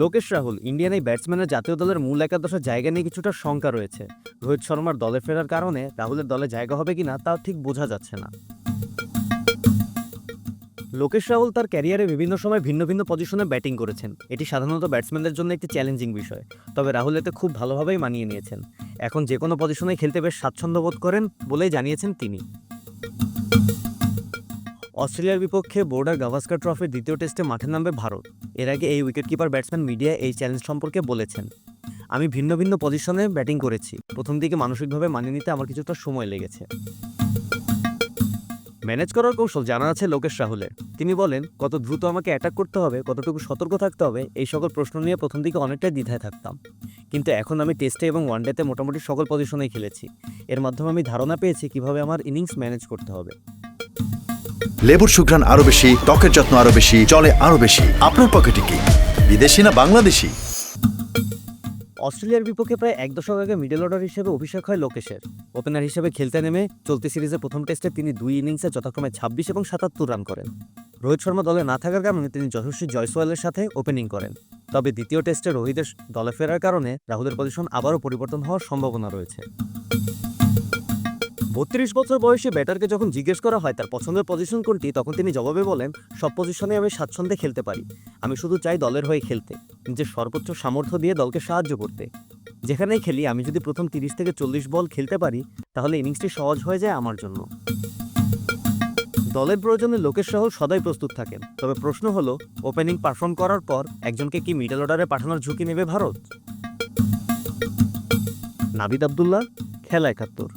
Lokesh Rahul, Indian এই ব্যাটসম্যানের জাতীয় দলের মূল একাদশের জায়গা নিয়ে কিছুটা শঙ্কা রয়েছে। রোহিত শর্মার দলে ফেরার কারণে রাহুলের দলে জায়গা হবে কিনা তা ঠিক বোঝা যাচ্ছে না। লোকেশ রাহুল তার ক্যারিয়ারে বিভিন্ন সময় ভিন্ন ভিন্ন পজিশনে ব্যাটিং করেছেন। এটি সাধারণত ব্যাটসম্যানদের জন্য একটি চ্যালেঞ্জিং বিষয়। তবে রাহুল এতে খুব ভালোভাবেই মানিয়ে নিয়েছেন। এখন যে কোনো পজিশনে খেলতে বেশ স্বাচ্ছন্দ্য বোধ করেন বলেই জানিয়েছেন তিনি। অস্ট্রেলিয়ার বিপক্ষে বোর্ডার গাভাস্কার ট্রফির দ্বিতীয় টেস্টে মাঠে নামবে ভারত। এর আগে এই উইকেটকিপার ব্যাটসম্যান মিডিয়া এই চ্যালেঞ্জ সম্পর্কে বলেছেন। আমি ভিন্ন ভিন্ন পজিশনে ব্যাটিং করেছি। প্রথম দিকে মানসিকভাবে মানিয়ে নিতে আমার কিছুটা সময় লেগেছে। ম্যানেজ করার কৌশল জানা আছে লোকেশ রাহুলের তিনি বলেন, কত দ্রুত আমাকে অ্যাটাক করতে হবে, কতটুকু সতর্ক থাকতে হবে, এই সকল প্রশ্ন নিয়ে প্রথম দিকে অনেকটাই দ্বিধায় থাকতাম। কিন্তু এখন আমি টেস্টে এবং ওয়ানডেতে মোটামুটি সকল পজিশনেই খেলেছি। এর মাধ্যমে আমি ধারণা পেয়েছি কীভাবে আমার ইনিংস ম্যানেজ করতে হবে। লেবুর সুঘ্রাণ আরও বেশি, ত্বকের যত্ন আরও বেশি চলে আরও বেশি। আপনার পকেটে কি? বিদেশি না বাংলাদেশি? অস্ট্রেলিয়ার বিপক্ষে প্রায় এক দশক আগে মিডল অর্ডার হিসেবে অভিষেক হয় লোকেশের। ওপেনার হিসেবে খেলতে নেমে চলতি সিরিজের প্রথম টেস্টে তিনি দুই ইনিংসে যথাক্রমে ছাব্বিশ এবং সাতাত্তর রান করেন। রোহিত শর্মা দলে না থাকার কারণে তিনি যশস্বী জয়সওয়ালের সাথে ওপেনিং করেন। তবে দ্বিতীয় টেস্টে রোহিতের দলে ফেরার কারণে রাহুলের পজিশন আবারও পরিবর্তন হওয়ার সম্ভাবনা রয়েছে। বত্রিশ বছর বয়সী ব্যাটারকে যখন জিজ্ঞেস করা হয় তার পছন্দের পজিশন কোনটি, তখন তিনি জবাবে বলেন, সব পজিশনে আমি স্বাচ্ছন্দ্যে খেলতে পারি। আমি শুধু চাই দলের হয়ে খেলতে, নিজের সর্বোচ্চ সামর্থ্য দিয়ে দলকে সাহায্য করতে। যেখানেই খেলি, আমি যদি প্রথম তিরিশ থেকে চল্লিশ বল খেলতে পারি, তাহলে ইনিংসটি সহজ হয়ে যায় আমার জন্য। দলের প্রয়োজনে লোকেশ সহ সদাই প্রস্তুত থাকেন। তবে প্রশ্ন হলো ওপেনিং পারফর্ম করার পর একজনকে কি মিডল অর্ডারে পাঠানোর ঝুঁকি নেবে ভারত? নাবিদ আবদুল্লাহ, খেলা একাত্তর।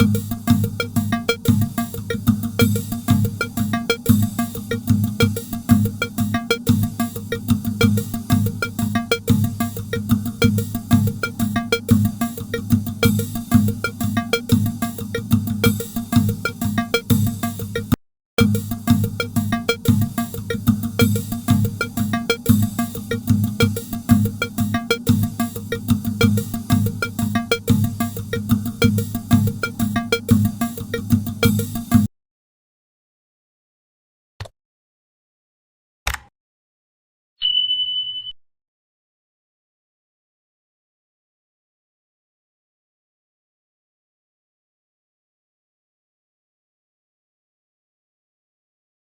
you